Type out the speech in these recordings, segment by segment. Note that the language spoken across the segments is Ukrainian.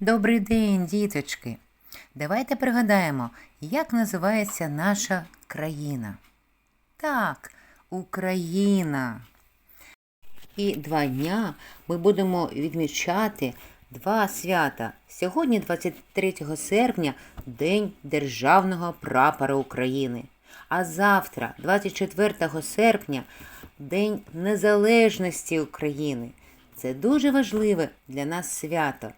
Добрий день, діточки! Давайте пригадаємо, як називається наша країна. Так, Україна. І два дня ми будемо відмічати два свята. Сьогодні, 23 серпня, День Державного прапора України. А завтра, 24 серпня, День Незалежності України. Це дуже важливе для нас свято.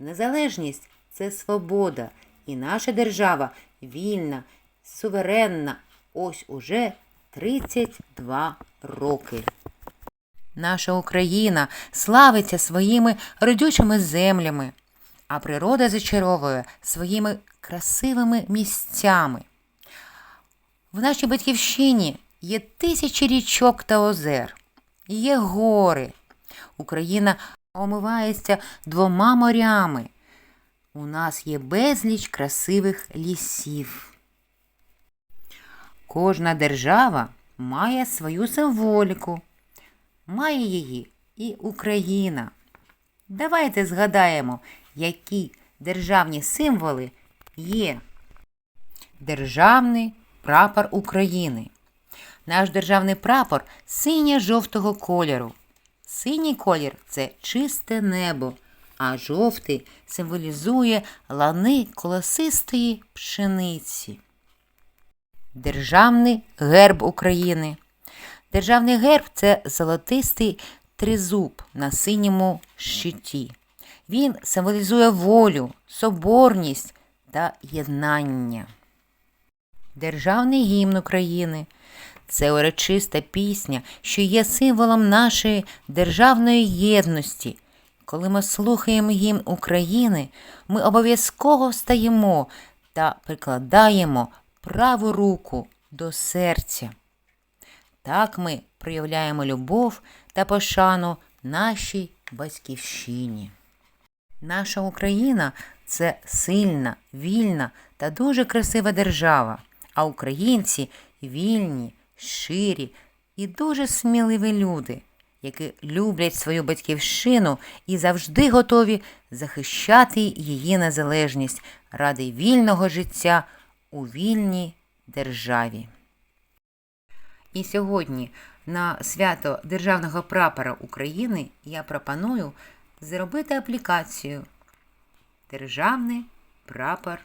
Незалежність це свобода, і наша держава вільна, суверенна. Ось уже 32 роки. Наша Україна славиться своїми родючими землями, а природа зачаровує своїми красивими місцями. В нашій батьківщині є тисячі річок та озер, є гори. Україна омивається двома морями. У нас є безліч красивих лісів. Кожна держава має свою символіку. Має її і Україна. Давайте згадаємо, які державні символи є. Державний прапор України. Наш державний прапор синьо-жовтого кольору. Синій колір це чисте небо, а жовтий символізує лани колосистої пшениці. Державний герб України. Державний герб це золотистий тризуб на синьому щиті. Він символізує волю, соборність та єднання. Державний гімн України це урочиста пісня, що є символом нашої державної єдності. Коли ми слухаємо гімн України, ми обов'язково встаємо та прикладаємо праву руку до серця. Так ми проявляємо любов та пошану нашій батьківщині. Наша Україна це сильна, вільна та дуже красива держава, а українці вільні, щирі і дуже сміливі люди, які люблять свою батьківщину і завжди готові захищати її незалежність ради вільного життя у вільній державі. І сьогодні на свято Державного прапора України я пропоную зробити аплікацію Державний прапор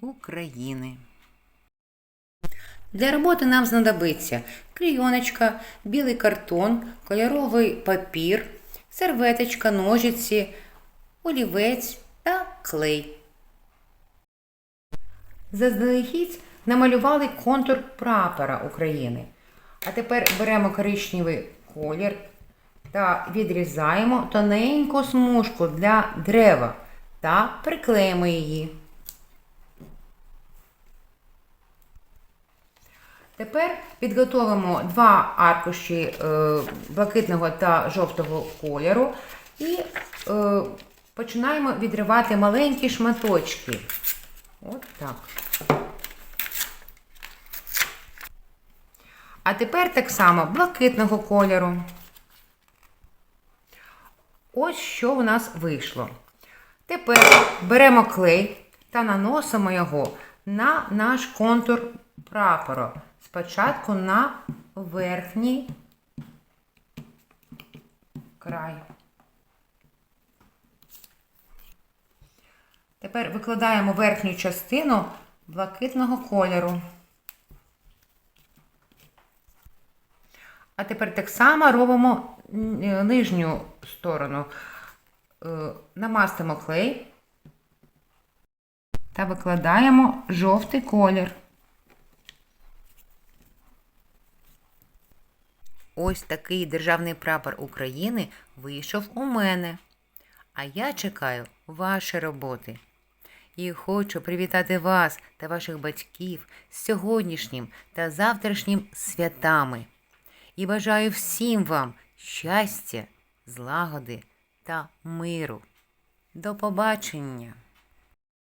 України. Для роботи нам знадобиться клейоночка, білий картон, кольоровий папір, серветочка, ножиці, олівець та клей. Заздалегідь намалювали контур прапора України. А тепер беремо коричневий колір та відрізаємо тоненьку смужку для дерева та приклеїмо її. Тепер підготовимо два аркуші е, блакитного та жовтого кольору і е, починаємо відривати маленькі шматочки. От так. А тепер так само блакитного кольору. Ось що у нас вийшло. Тепер беремо клей та наносимо його на наш контур прапору. Спочатку на верхній край. Тепер викладаємо верхню частину блакитного кольору. А тепер так само робимо нижню сторону. Е, Намастимо клей та викладаємо жовтий колір. Ось такий державний прапор України вийшов у мене. А я чекаю ваші роботи. І хочу привітати вас та ваших батьків з сьогоднішнім та завтрашнім святами. І бажаю всім вам щастя, злагоди та миру. До побачення!